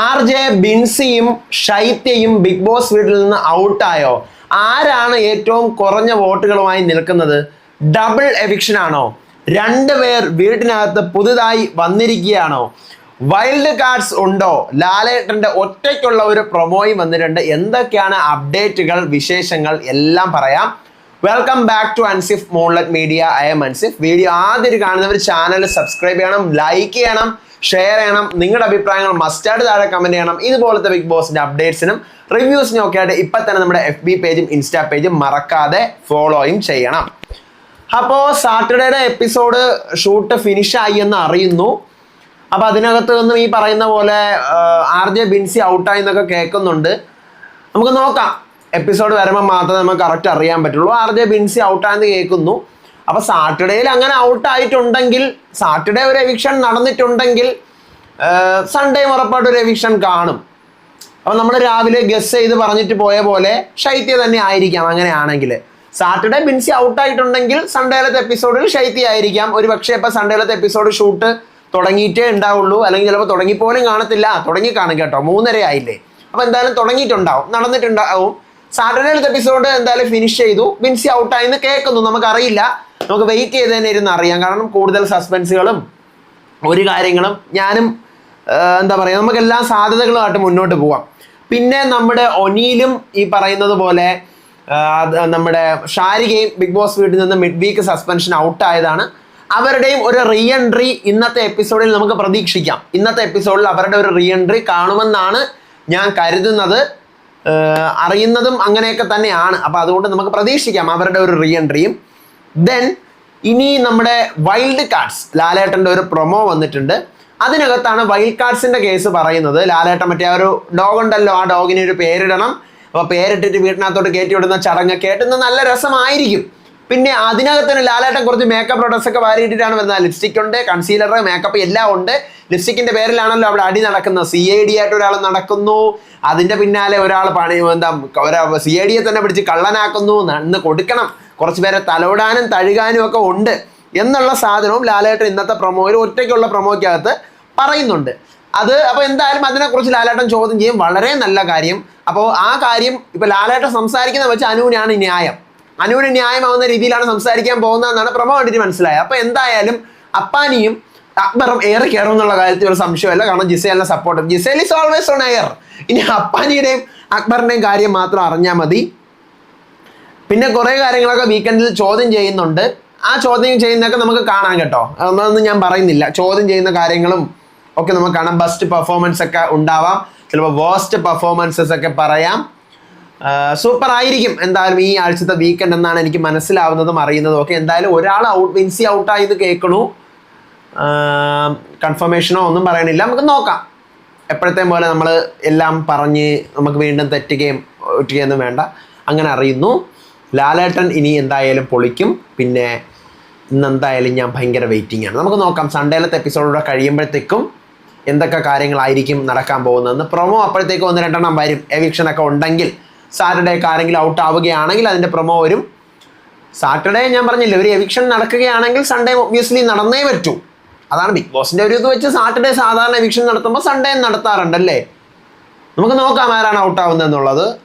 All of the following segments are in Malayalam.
ആർ ജെ ബിൻസിയും ഷൈത്യയും ബിഗ് ബോസ് വീട്ടിൽ നിന്ന് ഔട്ടായോ? ആരാണ് ഏറ്റവും കുറഞ്ഞ വോട്ടുകളുമായി നിൽക്കുന്നത്? ഡബിൾ എവിക്ഷൻ ആണോ? രണ്ട് പേർ വീട്ടിനകത്ത് പുതുതായി വന്നിരിക്കുകയാണോ? വൈൽഡ് കാർഡ്സ് ഉണ്ടോ? ലാലേട്ടന്റെ ഒറ്റയ്ക്കുള്ള ഒരു പ്രൊമോയും വന്നിട്ടുണ്ട്. എന്തൊക്കെയാണ് അപ്ഡേറ്റുകൾ വിശേഷങ്ങൾ? എല്ലാം പറയാം. Welcome back to Ansif മോൺലറ്റ് media I M Ansif video ആദ്യം കാണുന്നവർ ചാനൽ സബ്സ്ക്രൈബ് ചെയ്യണം ലൈക്ക് ചെയ്യണം. ഷെയർ ചെയ്യണം. നിങ്ങളുടെ അഭിപ്രായങ്ങൾ മസ്റ്റായിട്ട് താഴെ കമന്റ് ചെയ്യണം. ഇതുപോലത്തെ ബിഗ് ബോസിന്റെ അപ്ഡേറ്റ്സിനും റിവ്യൂസിനും ഒക്കെ ആയിട്ട് ഇപ്പം തന്നെ നമ്മുടെ എഫ് ബി പേജും ഇൻസ്റ്റാ പേജും മറക്കാതെ ഫോളോയും ചെയ്യണം. അപ്പോൾ സാറ്റർഡേയുടെ എപ്പിസോഡ് ഷൂട്ട് ഫിനിഷായി എന്ന് അറിയുന്നു. അപ്പോൾ അതിനകത്ത് നിന്നും ഈ പറയുന്ന പോലെ ആർ ജെ ബിൻസി ഔട്ടായി എന്നൊക്കെ കേൾക്കുന്നുണ്ട്. നമുക്ക് നോക്കാം. എപ്പിസോഡ് വരുമ്പോൾ മാത്രമേ നമുക്ക് കറക്റ്റ് അറിയാൻ പറ്റുള്ളൂ. ആർ ജെ ബിൻസി ഔട്ടായെന്ന് കേൾക്കുന്നു. അപ്പോൾ സാറ്റർഡേയിൽ അങ്ങനെ ഔട്ട് ആയിട്ടുണ്ടെങ്കിൽ സാറ്റർഡേ ഒരു എവിക്ഷൻ നടന്നിട്ടുണ്ടെങ്കിൽ സൺഡേ ഉറപ്പായിട്ട് ഒരു എവിക്ഷൻ കാണും. അപ്പോൾ നമ്മൾ രാവിലെ ഗസ് ചെയ്ത് പറഞ്ഞിട്ട് പോയ പോലെ ശൈത്യ തന്നെ ആയിരിക്കാം അങ്ങനെയാണെങ്കിൽ. സാറ്റർഡേ ബിൻസി ഔട്ട് ആയിട്ടുണ്ടെങ്കിൽ സൺഡേയിലത്തെ എപ്പിസോഡിൽ ശൈത്യ ആയിരിക്കാം. ഒരു പക്ഷേ ഇപ്പൊ സൺഡേയിലത്തെ എപ്പിസോഡ് ഷൂട്ട് തുടങ്ങിയിട്ടേ ഉണ്ടാവുള്ളൂ. അല്ലെങ്കിൽ ചിലപ്പോൾ തുടങ്ങിപ്പോലും കാണത്തില്ല. തുടങ്ങി കാണും കേട്ടോ. മൂന്നര ആയില്ലേ. അപ്പോൾ എന്തായാലും തുടങ്ങിയിട്ടുണ്ടാവും. നടന്നിട്ടുണ്ടാവും. സാറ്റർഡേയിലത്തെ എപ്പിസോഡ് എന്തായാലും ഫിനിഷ് ചെയ്തു. ബിൻസി ഔട്ടായി എന്ന് കേൾക്കുന്നു. നമുക്കറിയില്ല. നമുക്ക് വെയിറ്റ് ചെയ്ത് തന്നെ ഇരുന്ന് അറിയാം. കാരണം കൂടുതൽ സസ്പെൻസുകളും ഒരു കാര്യങ്ങളും ഞാനും എന്താ പറയുക നമുക്ക് എല്ലാ സാധ്യതകളുമായിട്ട് മുന്നോട്ട് പോവാം. പിന്നെ നമ്മുടെ ഒനീലും ഈ പറയുന്നത് പോലെ നമ്മുടെ ഷാരികയും ബിഗ് ബോസ് വീട്ടിൽ നിന്ന് മിഡ് വീക്ക് സസ്പെൻഷൻ ഔട്ടായതാണ് അവരുടെയും ഒരു റീ എൻട്രി ഇന്നത്തെ എപ്പിസോഡിൽ നമുക്ക് പ്രതീക്ഷിക്കാം. ഇന്നത്തെ എപ്പിസോഡിൽ അവരുടെ ഒരു റീ എൻട്രി കാണുമെന്നാണ് ഞാൻ കരുതുന്നത്. അറിയുന്നതും അങ്ങനെയൊക്കെ തന്നെയാണ്. അപ്പോൾ അതുകൊണ്ട് നമുക്ക് പ്രതീക്ഷിക്കാം അവരുടെ ഒരു റീ എൻട്രിയും ദെൻ ഇനി നമ്മുടെ വൈൽഡ് കാർഡ്സ് ലാലേട്ടന്റെ ഒരു പ്രൊമോ വന്നിട്ടുണ്ട്. അതിനകത്താണ് വൈൽഡ് കാർഡ്സിന്റെ കേസ് പറയുന്നത്. ലാലേട്ടൻ മറ്റേ ആ ഒരു ഡോഗ് ഉണ്ടല്ലോ ആ ഡോഗിന് ഒരു പേരിടണം. അപ്പോൾ പേരിട്ടിട്ട് വീട്ടിനകത്തോട്ട് കയറ്റി വിടുന്ന ചടങ്ങ് കേട്ടുന്ന നല്ല രസമായിരിക്കും. പിന്നെ അതിനകത്ത് തന്നെ ലാലേട്ടൻ കുറച്ച് മേക്കപ്പ് പ്രോഡക്ട്സ് ഒക്കെ വാരിയിട്ടിട്ടാണ് വരുന്നത് ലിപ്സ്റ്റിക് ഉണ്ട് കൺസീലർ മേക്കപ്പ് എല്ലാം ഉണ്ട്. ലിപ്സ്റ്റിക്കിന്റെ പേരിലാണല്ലോ അവിടെ അടി നടക്കുന്നത്. സി ഐ ഡി ആയിട്ട് ഒരാൾ നടക്കുന്നു. അതിന്റെ പിന്നാലെ ഒരാൾ പണി എന്താ ഒരാ സി ഐ ഡിയെ തന്നെ പിടിച്ച് കള്ളനാക്കുന്നു. നന്ന് കൊടുക്കണം. കുറച്ച് പേരെ തലോടാനും തഴുകാനും ഒക്കെ ഉണ്ട് എന്നുള്ള സാധനവും ലാലേട്ടൻ ഇന്നത്തെ പ്രൊമോയിൽ ഒറ്റയ്ക്കുള്ള പ്രൊമോയ്ക്കകത്ത് പറയുന്നുണ്ട്. അത് അപ്പോൾ എന്തായാലും അതിനെക്കുറിച്ച് ലാലേട്ടൻ ചോദ്യം ചെയ്യും. വളരെ നല്ല കാര്യം. അപ്പോൾ ആ കാര്യം ഇപ്പോൾ ലാലേട്ടൻ സംസാരിക്കുന്ന വെച്ച് അനുവിനാണ് ന്യായം. അനുവിന് ന്യായമാവുന്ന രീതിയിലാണ് സംസാരിക്കാൻ പോകുന്നതെന്നാണ് പ്രൊമോ കണ്ടിട്ട് മനസ്സിലായത്. അപ്പോൾ എന്തായാലും അപ്പാനിയും അക്ബറും എയർ കയറും എന്നുള്ള കാര്യത്തിൽ ഒരു സംശയമല്ല കാരണം ജിസേലിനെ support Gisele is always on air ഇനി അപ്പാനിയുടെയും അക്ബറിന്റെയും കാര്യം മാത്രം അറിഞ്ഞാൽ മതി. പിന്നെ കുറേ കാര്യങ്ങളൊക്കെ വീക്കെൻഡിൽ ചോദ്യം ചെയ്യുന്നുണ്ട്. ആ ചോദ്യം ചെയ്യുന്നതൊക്കെ നമുക്ക് കാണാം കേട്ടോ. അതൊന്നും ഞാൻ പറയുന്നില്ല. ചോദ്യം ചെയ്യുന്ന കാര്യങ്ങളും ഒക്കെ നമുക്ക് കാണാം. ബെസ്റ്റ് പെർഫോമൻസ് ഒക്കെ ഉണ്ടാവാം. ചിലപ്പോൾ വേസ്റ്റ് പെർഫോമൻസസ് ഒക്കെ പറയാം. സൂപ്പർ ആയിരിക്കും എന്തായാലും ഈ ആഴ്ചത്തെ വീക്കെൻഡ് എന്നാണ് എനിക്ക് മനസ്സിലാവുന്നതും അറിയുന്നതും ഒക്കെ. എന്തായാലും ഒരാൾ ഔട്ട് വിൻസി ഔട്ടായി എന്ന് കേൾക്കണു. കൺഫർമേഷനോ ഒന്നും പറയണില്ല. നമുക്ക് നോക്കാം. എപ്പോഴത്തെ പോലെ നമ്മൾ എല്ലാം പറഞ്ഞ് നമുക്ക് വീണ്ടും തെറ്റുകയും ഒറ്റുകയൊന്നും വേണ്ട. അങ്ങനെ അറിയുന്നു. ലാലേട്ടൻ ഇനി എന്തായാലും പൊളിക്കും. പിന്നെ ഇന്ന് എന്തായാലും ഞാൻ ഭയങ്കര വെയിറ്റിംഗ് ആണ്. നമുക്ക് നോക്കാം. സൺഡേയിലത്തെ എപ്പിസോഡൂടെ കഴിയുമ്പോഴത്തേക്കും എന്തൊക്കെ കാര്യങ്ങളായിരിക്കും നടക്കാൻ പോകുന്നതെന്ന്. പ്രൊമോ അപ്പോഴത്തേക്കും ഒന്ന് രണ്ടെണ്ണം വരും. എവിക്ഷൻ ഒക്കെ ഉണ്ടെങ്കിൽ സാറ്റർഡേ ആരെങ്കിലും ഔട്ട് ആവുകയാണെങ്കിൽ അതിന്റെ പ്രൊമോ വരും. സാറ്റർഡേ ഞാൻ പറഞ്ഞില്ല ഒരു എവിക്ഷൻ നടക്കുകയാണെങ്കിൽ സൺഡേ ഒബ്വിയസ്ലി നടന്നേ പറ്റൂ. അതാണ് ബിഗ് ബോസിന്റെ ഒരു ഇത് വെച്ച് സാറ്റർഡേ സാധാരണ എവിക്ഷൻ നടത്തുമ്പോൾ സൺഡേ നടത്താറുണ്ടല്ലേ നമുക്ക് നോക്കാം ആരാണ് ഔട്ട് ആവുന്നത് എന്നുള്ളത്.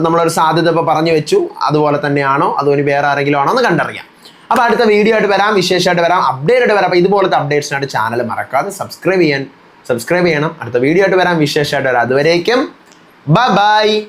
നമ്മളൊരു സാധ്യത ഇപ്പോൾ പറഞ്ഞു വെച്ചു. അതുപോലെ തന്നെയാണോ? അതോ വേറെ ആരെങ്കിലും ആണോ എന്ന് കണ്ടറിയാം. അപ്പോൾ അടുത്ത വീഡിയോ ആയിട്ട് വരാം. വിശേഷമായിട്ട് വരാം. അപ്ഡേറ്റ് ആയിട്ട് വരാം. അപ്പോൾ ഇതുപോലത്തെ അപ്ഡേറ്റ്സിനായിട്ട് ചാനൽ മറക്കാതെ സബ്സ്ക്രൈബ് ചെയ്യാൻ സബ്സ്ക്രൈബ് ചെയ്യണം. അടുത്ത വീഡിയോ ആയിട്ട് വരാം. വിശേഷമായിട്ട് വരാം. അതുവരേക്കും. ബൈ